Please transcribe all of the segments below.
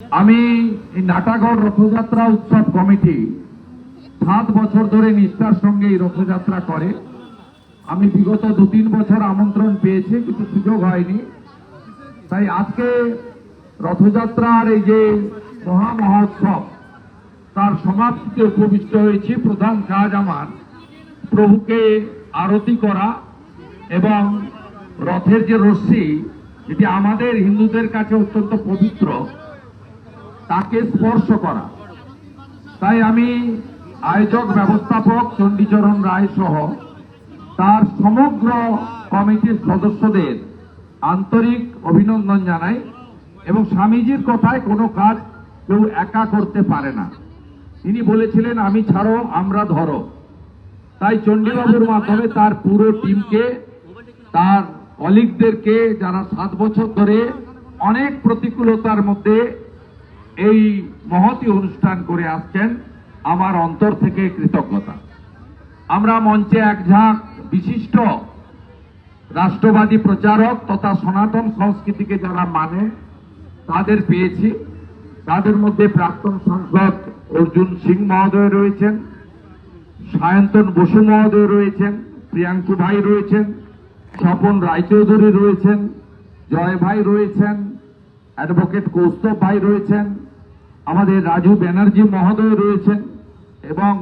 আমি এই নাটাগড় রথযাত্রা উৎসব কমিটি সাত বছর ধরে নিষ্ঠার সঙ্গে এই রথযাত্রা করে। আমি বিগত দু তিন বছর আমন্ত্রণ পেয়েছি, কিন্তু সুযোগ হয়নি। তাই আজকে রথযাত্রার এই যে মহা মহোৎসব, তার সমাপ্তিতে উপবিষ্ট হয়েছি প্রধান কাজ আমার, প্রভুকে আরতি করা এবং রথের যে রশ্মি এটি আমাদের হিন্দুদের কাছে অত্যন্ত পবিত্র তাকে স্পর্শ করা। তাই আমি আয়োজক ব্যবস্থাপক চণ্ডীচরণ রায় সহ তার সমগ্র কমিটির সদস্যদের আন্তরিক অভিনন্দন জানাই এবং স্বামীজির কথায় কোনো কাজ কেউ একা করতে পারে না। তিনি বলেছিলেন, আমি ছাড়ো, আমরা ধরো। তাই চণ্ডীবাবুর মাধ্যমে তার পুরো টিমকে, তার কলিগদেরকে যারা সাত বছর ধরে অনেক প্রতিকূলতার মধ্যে এই মহতি অনুষ্ঠান করে আসছেন আমার অন্তর থেকে কৃতজ্ঞতা। আমরা মঞ্চে এক ঝাঁক বিশিষ্ট রাষ্ট্রবাদী প্রচারক তথা সনাতন সংস্কৃতিকে যারা মানে তাদের পেয়েছি। তাদের মধ্যে প্রাক্তন সাংসদ অর্জুন সিং মহোদয় রয়েছেন, সায়ন্তন বসু মহোদয় রয়েছেন, প্রিয়াঙ্কু ভাই রয়েছেন, স্বপন রায়চৌধুরী রয়েছেন, জয় ভাই রয়েছেন, অ্যাডভোকেট কৌস্তব ভাই রয়েছেন আমাদের রাজু ব্যানার্জি মহোদয় রয়েছেন এবং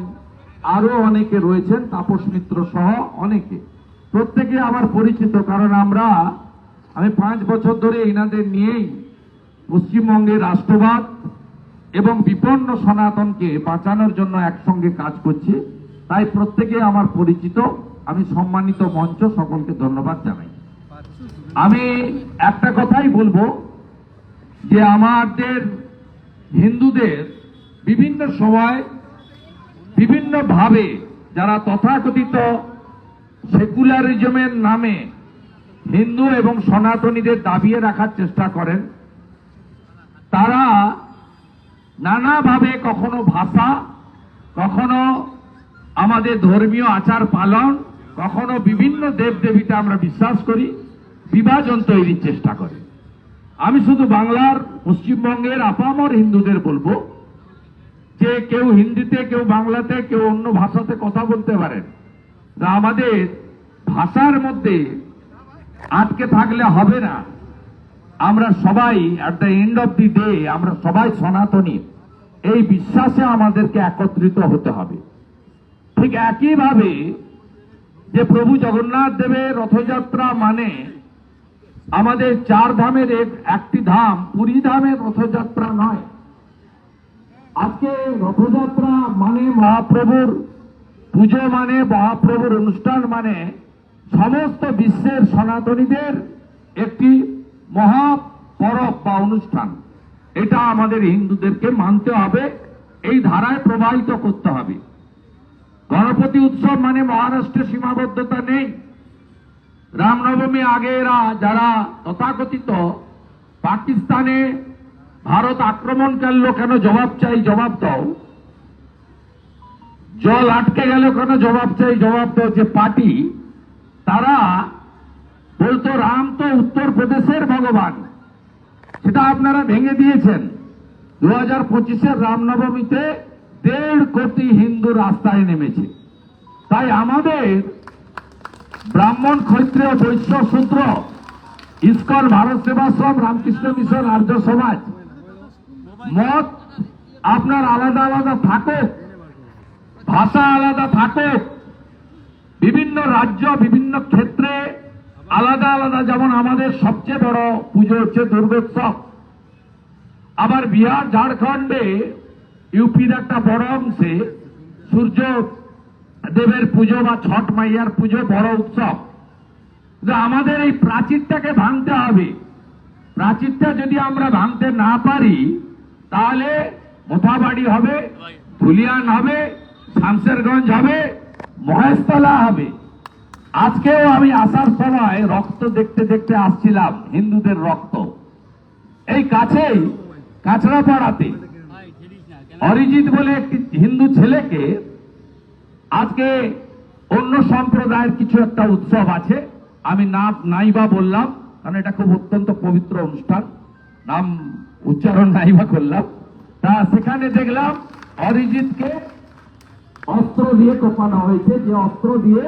আরও অনেকে রয়েছেন, তাপস মিত্র সহ অনেকে। প্রত্যেকে আমার পরিচিত, কারণ আমরা, আমি পাঁচ বছর ধরে এনাদের নিয়েই পশ্চিমবঙ্গের রাষ্ট্রবাদ এবং বিপন্ন সনাতনকে বাঁচানোর জন্য একসঙ্গে কাজ করছি। তাই প্রত্যেকে আমার পরিচিত, আমি সম্মানিত মঞ্চ সকলকে ধন্যবাদ জানাই। আমি একটা কথাই বলব যে আমাদের হিন্দুদের বিভিন্ন সময় বিভিন্ন ভাবে যারা তথাকথিত সেকুলারিজমের নামে হিন্দু এবং সনাতনীদের দাবিয়ে রাখার চেষ্টা করেন, তারা নানাভাবে কখনো ভাষা, কখনো আমাদের ধর্মীয় আচার পালন, কখনো বিভিন্ন দেবদেবীতে আমরা বিশ্বাস করি, বিভাজন তৈরির চেষ্টা করে। আমি শুধু বাংলার, পশ্চিমবঙ্গের, আপামর হিন্দুদের বলব যে কেউ হিন্দিতে, কেউ বাংলাতে, কেউ অন্য ভাষাতে কথা বলতে পারেন। আমাদের ভাষার মধ্যে আটকে থাকলে হবে না। আমরা সবাই at the end of the day আমরা সবাই সনাতনী। এই বিশ্বাসে আমাদেরকে একত্রিত হতে হবে। ঠিক একইভাবে যে প্রভু জগন্নাথ দেবের রথযাত্রা মানে আমাদের চার ধামের একটি ধাম পুরী ধামের রথযাত্রা নয়। আজকে রথযাত্রা মানে মহাপ্রভুর পুজো মানে মহাপ্রভুর অনুষ্ঠান মানে সমস্ত বিশ্বের সনাতনীদের একটি মহা পরব বা অনুষ্ঠান। এটা আমাদের হিন্দুদেরকে মানতে হবে, এই ধারায় প্রবাহিত করতে হবে। গণপতি উৎসব মানে মহারাষ্ট্রে সীমাবদ্ধতা নেই। রামনবমী আগে এরা যারা তথাকথিত পাকিস্তানে ভারত আক্রমণ করল কেন জবাব চাই, জবাব দাও। জল আটকে গেল কেন জবাব চাই, জবাব দাও। যে পার্টি, তারা বলতো, রাম তো উত্তরপ্রদেশের ভগবান। সেটা আপনারা ভেঙে দিয়েছেন। দু হাজার পঁচিশের রামনবমীতে দেড় কোটি হিন্দু রাস্তায় নেমেছে। তাই আমাদের ব্রাহ্মণ ক্ষত্রিয় বৈশ্য সূত্র ইস্কন ভারত সেবাশ্রম, রামকৃষ্ণ মিশন, আর্য সমাজ। মত আপনার আলাদা আলাদা থাকুক, ভাষা আলাদা থাকুক, বিভিন্ন রাজ্য, বিভিন্ন ক্ষেত্রে আলাদা আলাদা, যেমন আমাদের সবচেয়ে বড় পুজো হচ্ছে দুর্গোৎসব। আবার বিহার, ঝাড়খণ্ডে, ইউপির একটা বড় অংশে সূর্য দেবের পুজো বা ছট মাইয়ার পুজো বড় উৎসব। কিন্তু আমাদের এই প্রাচীরটাকে ভাঙতে হবে। প্রাচীরটা যদি আমরা ভাঙতে না পারি, তাহলে মোথাবাড়ি হবে, ধুলিয়ান হবে, শামসেরগঞ্জ হবে, মহেশতলা হবে। আজকেও আমি আসার সময় রক্ত দেখতে দেখতে আসছিলাম, হিন্দুদের রক্ত। এই কাছেই কাছড়াপাড়াতে অরিজিৎ বলে একটি হিন্দু ছেলেকে আজকে অন্য সম্প্রদায়ের কিছু একটা উৎসব আছে। আমি না, নাইবা বললাম, কারণ এটা খুব অত্যন্ত পবিত্র অনুষ্ঠান। নাম উচ্চারণ নাই বা করলাম। তা সেখানে দেখলাম অরিজিৎকে অস্ত্র দিয়ে কোপানো হয়েছে, যে অস্ত্র দিয়ে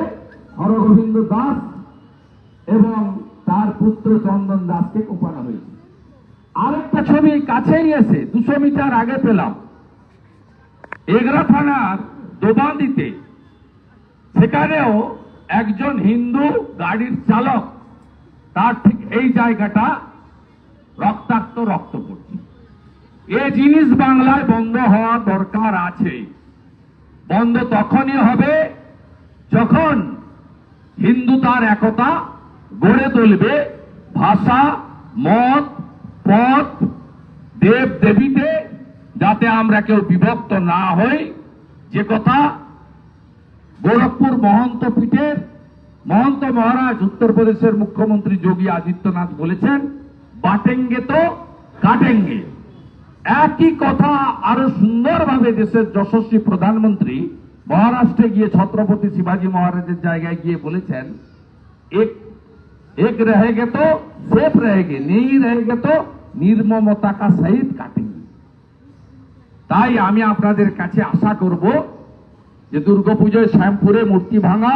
হরগোবিন্দ দাস এবং তার পুত্র চন্দন দাসকে কোপানো হয়েছে। আরেকটা ছবি কাছেই এসে দুশো মিটার আগে পেলাম। এগরা থানার দোবান্দিতে। সেখানেও একজন হিন্দু গাড়ির চালক, তার ঠিক এই জায়গাটা রক্তাক্ত রক্ত পড়ছে এ জিনিস বাংলায় বন্ধ হওয়া দরকার আছে। বন্ধ তখনই হবে যখন হিন্দু তার একতা গড়ে তুলবে ভাষা, মত, পথ দেব দেবীতে যাতে আমরা কেউ বিভক্ত না হই। যে কথা গোরখপুর মহন্ত পীঠের, মহন্ত মহারাজ উত্তরপ্রদেশের মুখ্যমন্ত্রী যোগী আদিত্যনাথ বলেছেন, বাটেঙ্গে তো কাটেঙ্গে। একই কথা আরও সুন্দরভাবে দেশের যশস্বী প্রধানমন্ত্রী, মহারাষ্ট্রে গিয়ে ছত্রপতি শিবাজি মহারাজের জায়গায় গিয়ে বলেছেন, এক এক রহেগে তো সেফ রহেগে, নেই রহেগে তো নির্মমতাকা সহিত কাটেঙ্গে। তাই আমি আপনাদের কাছে আশা করব যে দুর্গাপুজোয় শ্যামপুরে মূর্তি ভাঙা,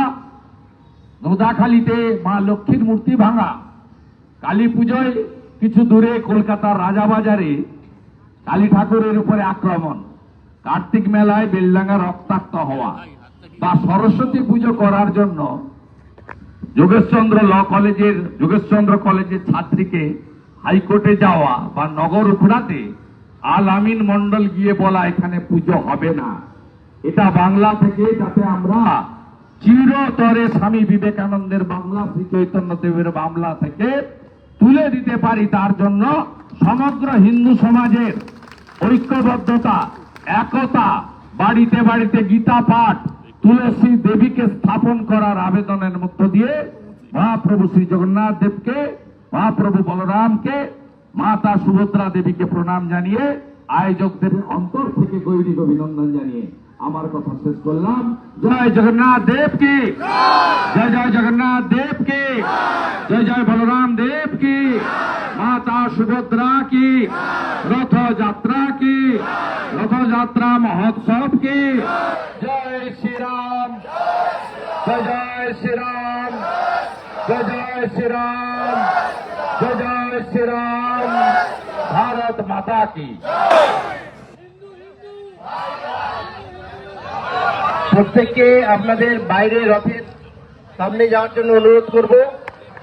নোদাখালীতে মা লক্ষ্মীর মূর্তি ভাঙা। কালী পুজোয় কিছু দূরে কলকাতার রাজাবাজারে কালী ঠাকুরের উপরে আক্রমণ। কার্তিক মেলায় বেলডাঙ্গা রক্তাক্ত হওয়া বা সরস্বতী পুজো করার জন্য যোগেশচন্দ্র ল কলেজের, যোগেশচন্দ্র কলেজের ছাত্রীকে হাইকোর্টে যাওয়া বা নগর উখড়াতে আল আমিন মন্ডল গিয়ে বলা, এখানে পুজো হবে না। এটা বাংলা থেকে যাতে আমরা চিরতরে স্বামী বিবেকানন্দের বাংলা শ্রী চৈতন্য দেবের বাংলা থেকে তুলে দিতে পারি, তার জন্য সমগ্র হিন্দু সমাজের ঐক্যবদ্ধতা, একতা, বাড়িতে বাড়িতে গীতা পাঠ, তুলসী দেবীকে স্থাপন করার আবেদনের মধ্য দিয়ে মহাপ্রভু শ্রী জগন্নাথ দেবকে, মহাপ্রভু বলরামকে, মাতা সুভদ্রা দেবীকে প্রণাম জানিয়ে, আয়োজকদের অন্তর থেকে গৈরিক অভিনন্দন জানিয়ে আমার কথা শেষ করলাম। জয় জগন্নাথ দেব কি? জয় জয় জগন্নাথ দেব কি? জয় জয় বলরাম দেব কি? মাতা সুভদ্রা কি? রথযাত্রা কি? রথযাত্রা মহোৎসব কি? জয় শ্রীরাম। জয় জয় শ্রীরাম। জয় জয় শ্রীরাম। জয় জয় শ্রীরাম। ভারত মাতা কি? প্রত্যেককে আপনাদের বাইরে রথের সামনে যাওয়ার জন্য অনুরোধ করব।